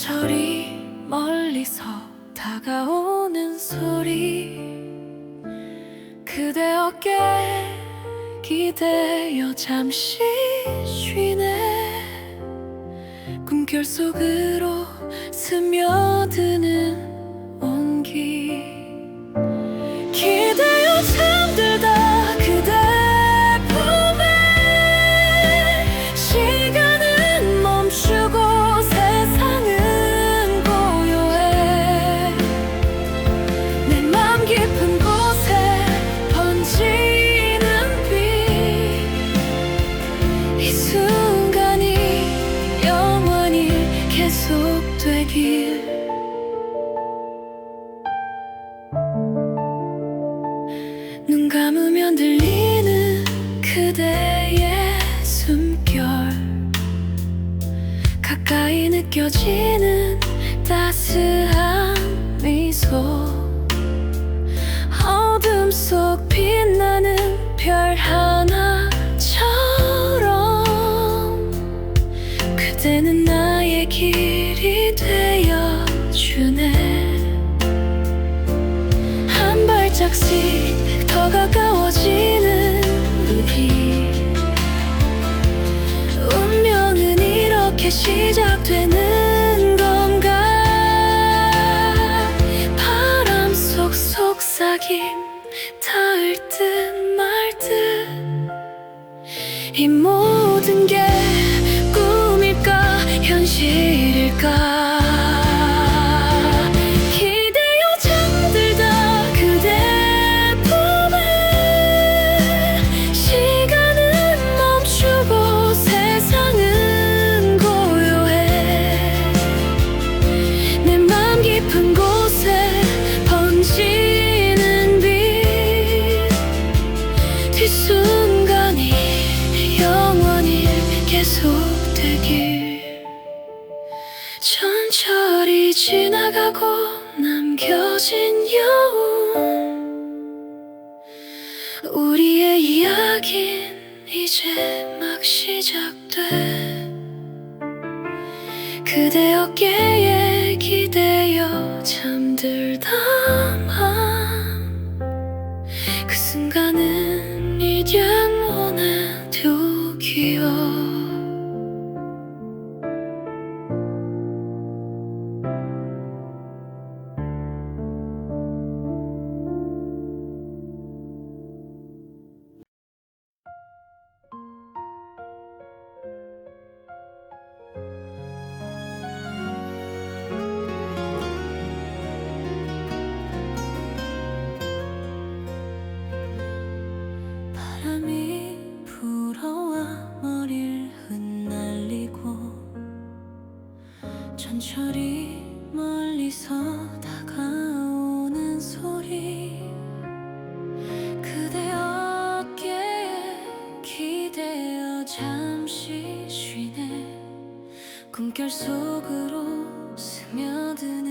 저리 멀리서 다가오는 소리. 그대 어깨 기대어 잠시 쉬네. 꿈결 속으로 스며드는 온기. 느껴지는 따스한 미소. 어둠 속 이야긴 닿을 듯 말 듯 이 모든 게 지나가고 남겨진 여운. 우리의 이야긴 이제 막 시작돼. 그대 어깨에 기 잠시 쉬네. 꿈결 속으로 스며드는